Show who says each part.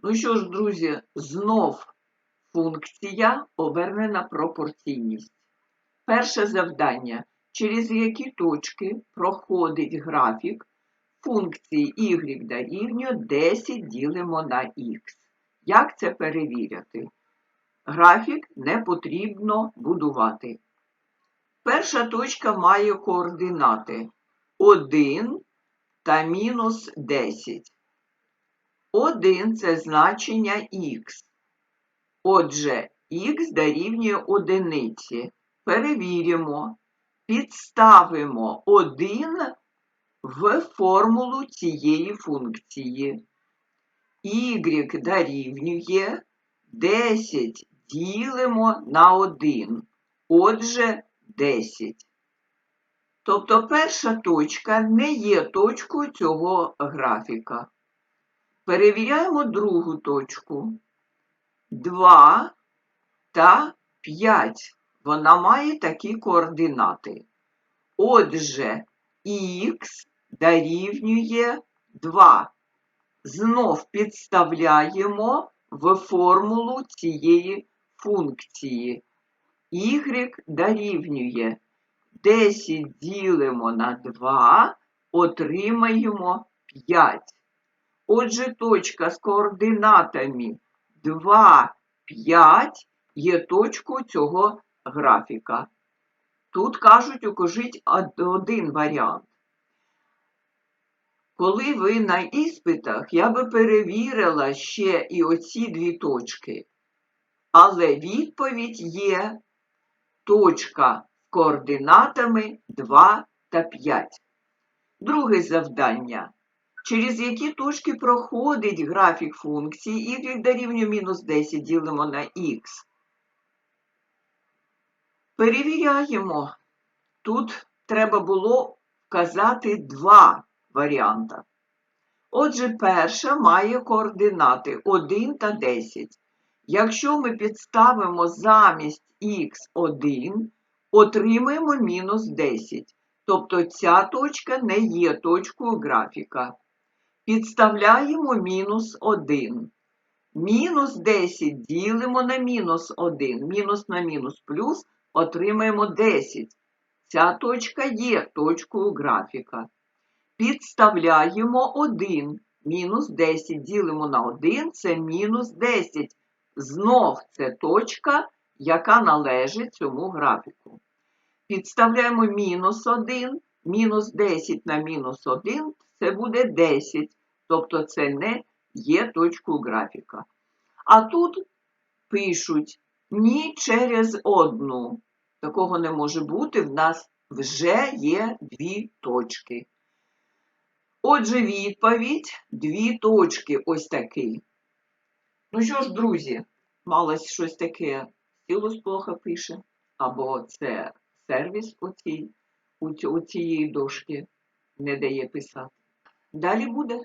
Speaker 1: Ну що ж, друзі, знов функція обернена пропорційність. Перше завдання. Через які точки проходить графік функції y дорівнює 10 ділимо на х. Як це перевіряти? Графік не потрібно будувати. Перша точка має координати 1 та мінус 10. 1 це значення х. Отже, х дорівнює одиниці. Перевіримо, підставимо 1 в формулу цієї функції. y дорівнює 10 ділимо на 1. Отже, 10. Тобто перша точка не є точкою цього графіка. Перевіряємо другу точку. 2 та 5. Вона має такі координати. Отже, х дорівнює 2. Знов підставляємо в формулу цієї функції. y дорівнює 10 ділимо на 2, отримаємо 5. Отже, точка з координатами 2, 5 є точкою цього графіка. Тут кажуть, укажіть один варіант. Коли ви на іспитах, я би перевірила ще і оці дві точки. Але відповідь є точка з координатами 2 та 5. Друге завдання. Через які точки проходить графік функції y дорівнює мінус 10 ділимо на х. Перевіряємо. Тут треба було вказати два варіанти. Отже, перша має координати 1 та 10. Якщо ми підставимо замість х1, отримаємо мінус 10. Тобто ця точка не є точкою графіка. Підставляємо мінус 1. Мінус 10 ділимо на мінус 1. Мінус на мінус плюс отримаємо 10. Ця точка є точкою графіка. Підставляємо 1. Мінус 10 ділимо на 1 це мінус 10. Знов це точка, яка належить цьому графіку. Підставляємо мінус 1, мінус 10 на мінус 1 це буде 10. Тобто це не є точкою графіка. А тут пишуть ні через одну. Такого не може бути, в нас вже є дві точки. Отже, відповідь дві точки ось такий. Ну що ж, друзі, малось щось таке стілус плохо пише, або це сервіс у, цій, у цієї дошки не дає писати. Далі буде.